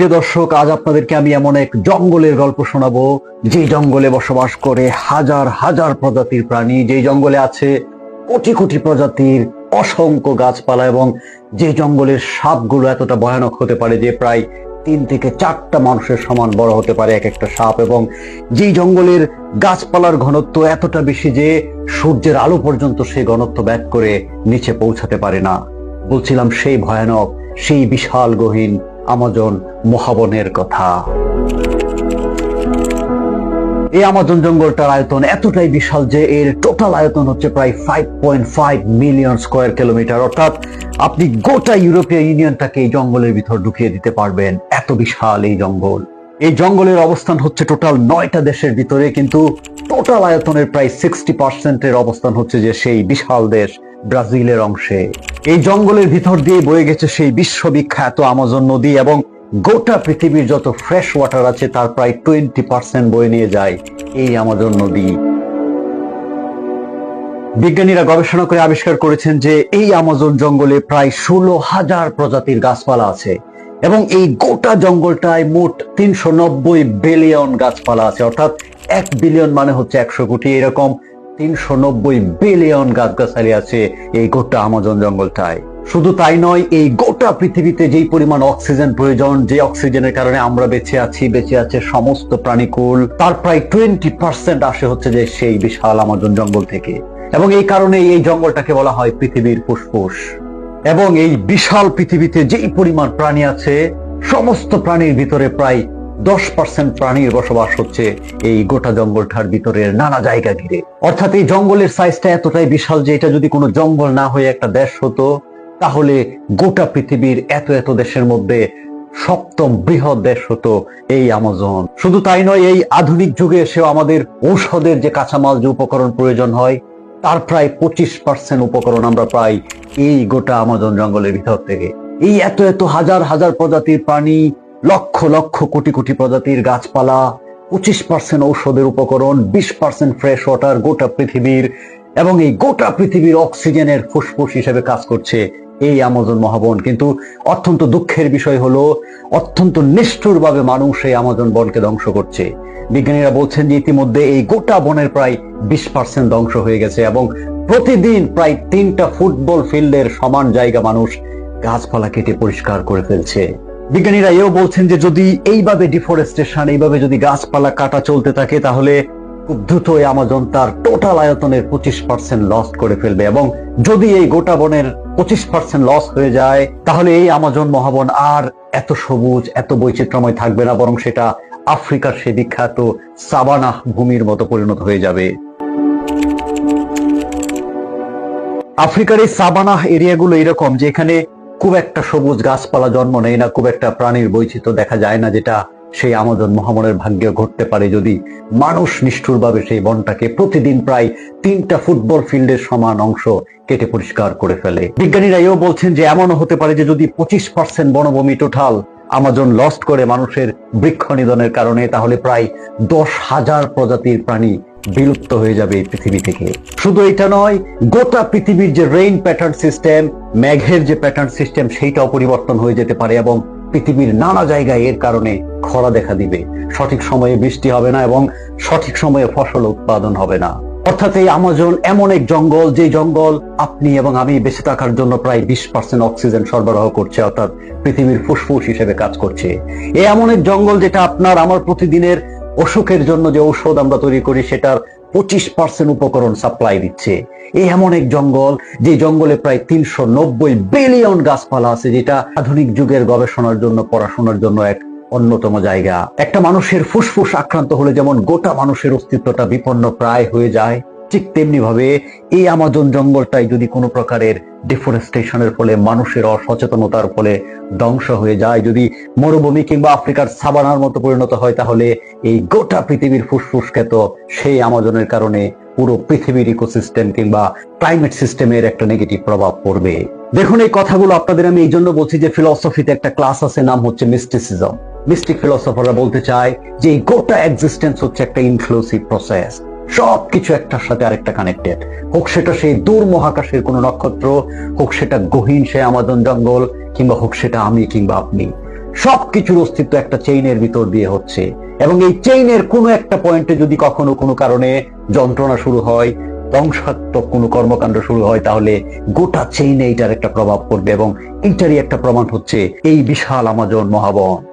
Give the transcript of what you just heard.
প্রিয় দর্শক, আজ আপনাদেরকে আমি এমন এক জঙ্গলের গল্প শোনাবো যে জঙ্গলে বসবাস করে হাজার হাজার প্রজাতির প্রাণী যে জঙ্গলে আছে কোটি কোটি প্রজাতির অসংখ্য গাছপালা এবং যে জঙ্গলের সাপগুলো এতটা ভয়ানক হতে পারে যে প্রায় তিন থেকে চারটা মানুষের সমান বড় হতে পারে এক একটা সাপ এবং যেই জঙ্গলের গাছপালার ঘনত্ব এতটা বেশি যে সূর্যের আলো পর্যন্ত সেই ঘনত্ব ব্যাগ করে নিচে পৌঁছাতে পারে না। বলছিলাম সেই ভয়ানক, সেই বিশাল গহীন আমাজন মহাবনের কথা। এই আমাজন জঙ্গলটার আয়তন এতটাই বিশাল যে এর টোটাল আয়তন হচ্ছে প্রায় five point five million square kilometre অর্থাৎ আপনি গোটা ইউরোপীয় ইউনিয়নটাকে এই জঙ্গলের ভিতর ঢুকিয়ে দিতে পারবেন। এত বিশাল এই জঙ্গল। এই জঙ্গলের অবস্থান হচ্ছে টোটাল নয়টা দেশের ভিতরে, কিন্তু টোটাল আয়তনের প্রায় সিক্সটি পার্সেন্টের অবস্থান হচ্ছে যে সেই বিশাল দেশ ব্রাজিলের অংশে। এই জঙ্গলের ভিতর দিয়ে বয়ে গেছে সেই বিশ্ববিখ্যাত আমাজন নদী এবং গোটা পৃথিবীর যত ফ্রেশ ওয়াটার আছে তার প্রায় টোয়েন্টি পার্সেন্ট বয়ে নিয়ে যায় এই আমাজন নদী। বিজ্ঞানীরা গবেষণা করে আবিষ্কার করেছেন যে এই আমাজন জঙ্গলে প্রায় ষোলো হাজার প্রজাতির গাছপালা আছে এবং এই গোটা জঙ্গলটায় মোট তিনশো নব্বই বিলিয়ন গাছপালা আছে, অর্থাৎ এক বিলিয়ন মানে হচ্ছে একশো কোটি। এরকম তিনশো নব্বই বিলিয়ন গাছগাছালি আছে এই গোটা আমাজন জঙ্গলটায়। শুধু তাই নয়, এই গোটা পৃথিবীতে যেই পরিমাণ অক্সিজেন প্রয়োজন, যে অক্সিজেনের কারণে আমরা বেঁচে আছি, বেঁচে আছে সমস্ত প্রাণীকুল, তার প্রায় টোয়েন্টি পার্সেন্ট আসে হচ্ছে যে সেই বিশাল আমাজন জঙ্গল থেকে। এবং এই কারণে এই জঙ্গলটাকে বলা হয় পৃথিবীর ফুসফুস। এবং এই বিশাল পৃথিবীতে যেই পরিমাণ প্রাণী আছে, সমস্ত প্রাণীর ভিতরে প্রায় দশ পার্সেন্ট প্রাণীর বসবাস হচ্ছে এই গোটা জঙ্গলটার ভিতরের নানা জায়গা ঘিরে। অর্থাৎ এই জঙ্গলের সাইজটা এতটাই বিশাল যে এটা যদি কোনো জঙ্গল না হয়ে একটা দেশ হতো, তাহলে গোটা পৃথিবীর এত এত দেশের মধ্যে সপ্তম বৃহৎ দেশ হতো এই আমাজন শুধু তাই নয়, এই আধুনিক যুগে এসেও আমাদের ঔষধের যে কাঁচামাল যে উপকরণ প্রয়োজন হয়, তার প্রায় পঁচিশ পার্সেন্ট উপকরণ আমরা পাই এই গোটা আমাজন জঙ্গলের ভিতর থেকে। এই এত এত হাজার হাজার প্রজাতির প্রাণী লক্ষ লক্ষ কোটি কোটি প্রজাতির গাছপালা, পঁচিশ পার্সেন্ট ঔষধের উপকরণ, বিশ পার্সেন্ট ফ্রেশ ওয়াটার গোটা পৃথিবীর এবং এই গোটা পৃথিবীর অক্সিজেনের ফুসফুস হিসেবে কাজ করছে এই আমাজন মহাবন। কিন্তু অত্যন্ত দুঃখের বিষয় হলো, অত্যন্ত নিষ্ঠুরভাবে মানুষ এই আমাজন বনকে ধ্বংস করছে। বিজ্ঞানীরা বলছেন যে ইতিমধ্যে এই গোটা বনের প্রায় বিশ পার্সেন্ট ধ্বংস হয়ে গেছে এবং প্রতিদিন প্রায় তিনটা ফুটবল ফিল্ডের সমান জায়গা মানুষ গাছপালা কেটে পরিষ্কার করে ফেলছে। বিজ্ঞানীরা এও বলছেন যে যদি এইভাবে ডিফরেস্টেশন এইভাবে যদি গাছপালা কাটা চলতে থাকে, তাহলে খুব দ্রুত এই আমাজন তার টোটাল আয়তনের পঁচিশ পার্সেন্ট লস করে ফেলবে এবং যদি এই গোটা বনের পঁচিশ পার্সেন্ট লস হয়ে যায়, তাহলে এই আমাজন মহাবন আর এত সবুজ, এত বৈচিত্র্যময় থাকবে না, বরং সেটা আফ্রিকার সে বিখ্যাত সাবানাহ ভূমির মতো পরিণত হয়ে যাবে। আফ্রিকার এই সাবানাহ এরিয়াগুলো এরকম যে এখানে খুব একটা সবুজ গাছপালা জন্ম নেয় না, খুব একটা প্রাণীর বৈচিত্র্য দেখা যায় না যেটা সেই আমাজন মহামনের ভাগ্যে ঘটতে পারে। যদি মানুষ নিষ্ঠুরভাবে সেই বনটাকে প্রতিদিন প্রায় তিনটা ফুটবল ফিল্ডের সমান অংশ কেটে পরিষ্কার করে ফেলে। বিজ্ঞানীরা এও বলছেন যে এমনও হতে পারে যে যদি পঁচিশ পার্সেন্ট বনভূমি টোটাল আমাজন লস্ট করে মানুষের বৃক্ষ নিধনের কারণে, তাহলে প্রায় দশ হাজার প্রজাতির প্রাণী বিলুপ্ত হয়ে যাবে এই পৃথিবী থেকে। শুধু এটা নয়, গোটা পৃথিবীর যে রেইন প্যাটার্ন সিস্টেম মেঘের যে প্যাটার্ন সিস্টেম সেইটাও পরিবর্তন হয়ে যেতে পারে এবং পৃথিবীর নানা জায়গায় এর কারণে খরা দেখা দিবে। সঠিক সময়ে বৃষ্টি হবে না এবং সঠিক সময়ে ফসল উৎপাদন হবে না। অর্থাৎ এই আমাজন এমন এক জঙ্গল, যে জঙ্গল আপনি এবং আমি বেঁচে থাকার জন্য প্রায় বিশ পার্সেন্ট অক্সিজেন সরবরাহ করছে, অর্থাৎ পৃথিবীর ফুসফুস হিসেবে কাজ করছে। এ এমন এক জঙ্গল যেটা আপনার, আমার প্রতিদিনের অসুখের জন্য যে ঔষধ আমরা তৈরি করি, সেটার পঁচিশ পার্সেন্ট উপকরণ সাপ্লাই দিচ্ছে। এই এমন এক জঙ্গল, যে জঙ্গলে প্রায় তিনশো নব্বই বিলিয়ন গাছপালা আছে, যেটা আধুনিক যুগের গবেষণার জন্য, পড়াশোনার জন্য এক অন্যতম জায়গা। একটা মানুষের ফুসফুস আক্রান্ত হলে যেমন গোটা মানুষের অস্তিত্বটা বিপন্ন প্রায় হয়ে যায় ঠিক তেমনি ভাবে এই আমাজন জঙ্গলটাই যদি কোনো প্রকারের ডিফরেস্টেশনের ফলে, মানুষের অসচেতনতার ফলে ধ্বংস হয়ে যায়, যদি মরুভূমি কিংবা আফ্রিকার সাবানার মতো পরিণত হয়, তাহলে এই গোটা পৃথিবীর ফুসফুস খ্যাত সেই আমাজনের কারণে পুরো পৃথিবীর ইকোসিস্টেম কিংবা ক্লাইমেট সিস্টেমের একটা নেগেটিভ প্রভাব পড়বে। দেখুন, এই কথাগুলো আপনাদের আমি এই জন্য বলছি যে ফিলসফিতে একটা ক্লাস আছে, নাম হচ্ছে মিস্টিসিজম মিস্টিক ফিলসফাররা বলতে চায় যে এই গোটা এক্সিস্টেন্স হচ্ছে একটা ইনক্লুসিভ প্রসেস সবকিছু একটার সাথে আরেকটা কানেক্টেড হোক সেটা সেই দূর মহাকাশের কোনো নক্ষত্র, হোক সেটা গহীন সে আমাজন জঙ্গল, কিংবা হোক সেটা আমি কিংবা আপনি। সবকিছুর অস্তিত্ব একটা চেইনের ভিতর দিয়ে হচ্ছে। এবং এই চেইনের কোনো একটা পয়েন্টে যদি কখনো কোনো কারণে যন্ত্রণা শুরু হয়, ধ্বংসাত্মক কোনো কর্মকাণ্ড শুরু হয়, তাহলে গোটা চেইনে এইটার একটা প্রভাব পড়বে এবং এইটারই একটা প্রমাণ হচ্ছে এই বিশাল আমাজন মহাবন।